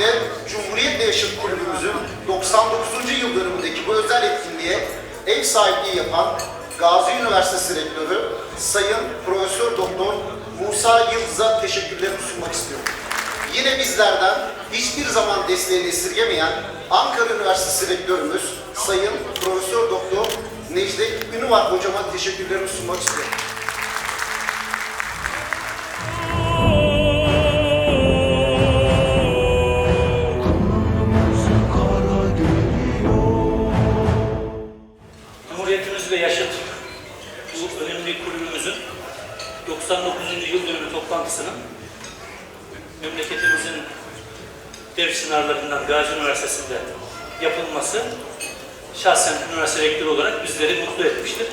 şekilde Cumhuriyetle Yaşıt Kulübümüzün 99. yıl dönümündeki bu özel etkinliğe ev sahipliği yapan Gazi Üniversitesi Rektörü Sayın Profesör Doktor Musa Yıldız'a teşekkürlerimi sunmak istiyorum. Yine bizlerden hiçbir zaman desteğini esirgemeyen Ankara Üniversitesi Rektörümüz Sayın Profesör Doktor Necdet Ünüvar Hocama teşekkürlerimi sunmak istiyorum. Toplantısının memleketimizin dev sınavlarından Gazi Üniversitesi'nde yapılması şahsen üniversite rektörü olarak bizleri mutlu etmiştir.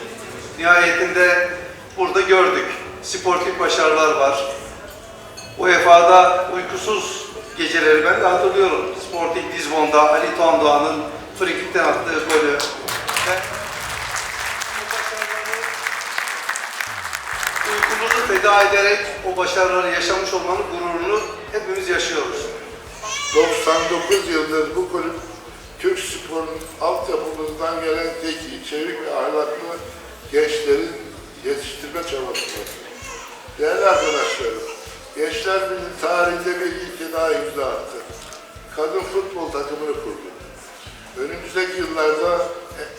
Nihayetinde burada gördük. Sportif başarılar var. UEFA'da uykusuz geceleri ben de hatırlıyorum. Sporting Lisbon'da Ali Tondoğan'ın frikikten attığı golü. Uykumuzu feda ederek o başarıları yaşamış olmanın gururunu hepimiz yaşıyoruz. 99 yıldır bu kulüp Türk sporun altyapımızdan gelen zeki, çevik ve ahlaklı gençlerin yetiştirme çabasıdır. Değerli arkadaşlarım, Gençler Birliği tarihinde bir ilk daha imza attı. Kadın futbol takımını kurdu. Önümüzdeki yıllarda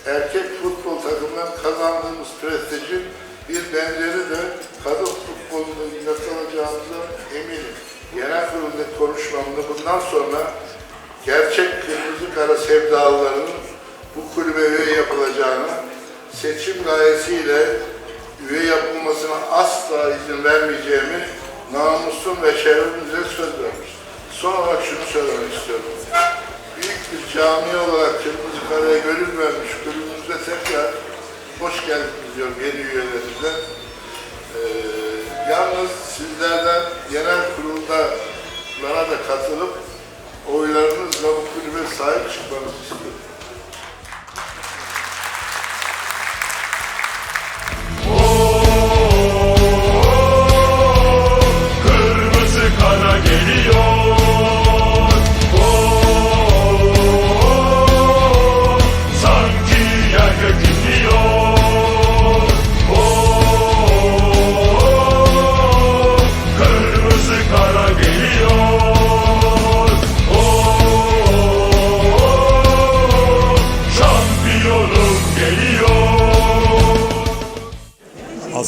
e- erkek futbol takımından kazandığımız prestijin bir benzeri de kadın futbolunu yakalacağımıza eminim. Genel kurulda konuşmamda bundan sonra gerçek kırmızı kara sevdalıların bu kulübe üye yapılacağını, seçim gayesiyle üye yapılmasına asla izin vermeyeceğimi namusum ve şerefimize söz vermiş. Son olarak şunu söylemek istiyorum. Büyük bir cami olarak Kırmızı Kara'ya gönül vermiş kulübümüze tekrar hoş geldiniz diyorum yeni üyelerimize. Ee, yalnız sizlerden genel kuruldalara da katılıp oylarınızla bu kulübe sahip çıkmanızı istiyorum.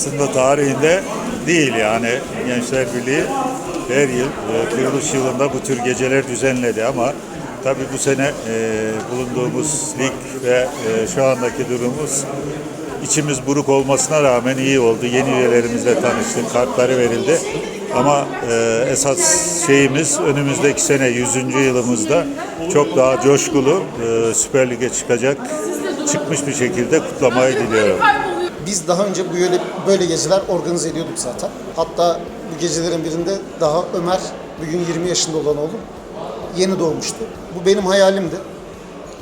Aslında tarihinde değil yani Gençler Birliği her yıl e, kuruluş yılında bu tür geceler düzenledi ama tabii bu sene e, bulunduğumuz lig ve e, şu andaki durumumuz içimiz buruk olmasına rağmen iyi oldu. Yeni üyelerimizle tanıştık, kartları verildi. Ama e, esas şeyimiz önümüzdeki sene 100. yılımızda çok daha coşkulu e, Süper Lig'e çıkacak, çıkmış bir şekilde kutlamayı diliyorum. Biz daha önce böyle, böyle geceler organize ediyorduk zaten. Hatta bu gecelerin birinde daha Ömer, bugün 20 yaşında olan oğlum, yeni doğmuştu. Bu benim hayalimdi.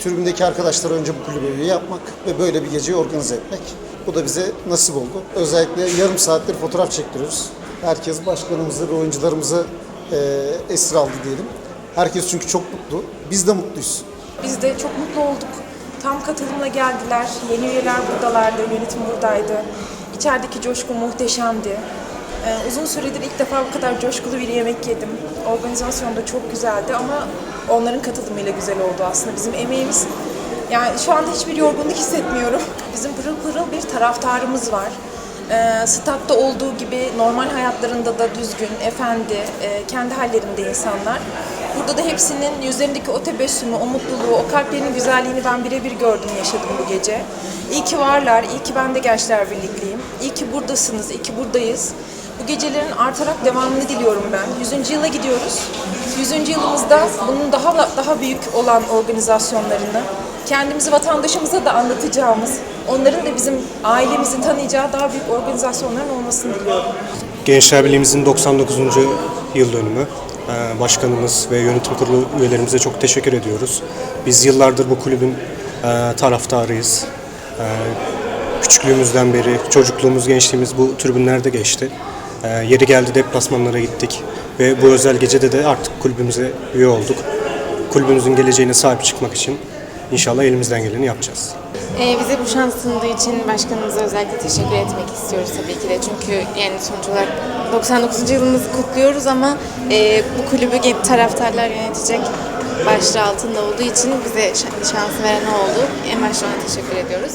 Tribündeki arkadaşlar önce bu kulübe üye yapmak ve böyle bir geceyi organize etmek. Bu da bize nasip oldu. Özellikle yarım saattir fotoğraf çektiriyoruz. Herkes başkanımızı ve oyuncularımızı e, esir aldı diyelim. Herkes çünkü çok mutlu. Biz de mutluyuz. Biz de çok mutlu olduk. Tam katılımla geldiler. Yeni üyeler buradalardı, yönetim buradaydı. İçerideki coşku muhteşemdi. Ee, uzun süredir ilk defa bu kadar coşkulu bir yemek yedim. Organizasyon da çok güzeldi ama onların katılımıyla güzel oldu aslında. Bizim emeğimiz, yani şu anda hiçbir yorgunluk hissetmiyorum. Bizim pırıl pırıl bir taraftarımız var. Ee, statta olduğu gibi normal hayatlarında da düzgün, efendi, e, kendi hallerinde insanlar. Burada da hepsinin yüzlerindeki o tebessümü, o mutluluğu, o kalplerinin güzelliğini ben birebir gördüm, yaşadım bu gece. İyi ki varlar, iyi ki ben de Gençler Birlikliyim. İyi ki buradasınız, iyi ki buradayız. Bu gecelerin artarak devamını diliyorum ben. 100. yıla gidiyoruz. 100. yılımızda bunun daha daha büyük olan organizasyonlarını, kendimizi vatandaşımıza da anlatacağımız, onların da bizim ailemizi tanıyacağı daha büyük organizasyonların olmasını diliyorum. Gençler Birliği'mizin 99. yıl dönümü. Ee, Başkanımız ve yönetim kurulu üyelerimize çok teşekkür ediyoruz. Biz yıllardır bu kulübün e, taraftarıyız. Ee, Küçüklüğümüzden beri, çocukluğumuz, gençliğimiz bu tribünlerde geçti. Ee, Yeri geldi deplasmanlara gittik ve bu özel gecede de artık kulübümüze üye olduk. Kulübümüzün geleceğine sahip çıkmak için inşallah elimizden geleni yapacağız. Ee, bize bu şans sunduğu için başkanımıza özellikle teşekkür etmek istiyoruz tabii ki de. Çünkü yani sonuç olarak 99. yılımızı kutluyoruz ama e, bu kulübü taraftarlar yönetecek başlığı altında olduğu için bize şa- şans veren o oldu. En başta ona teşekkür ediyoruz.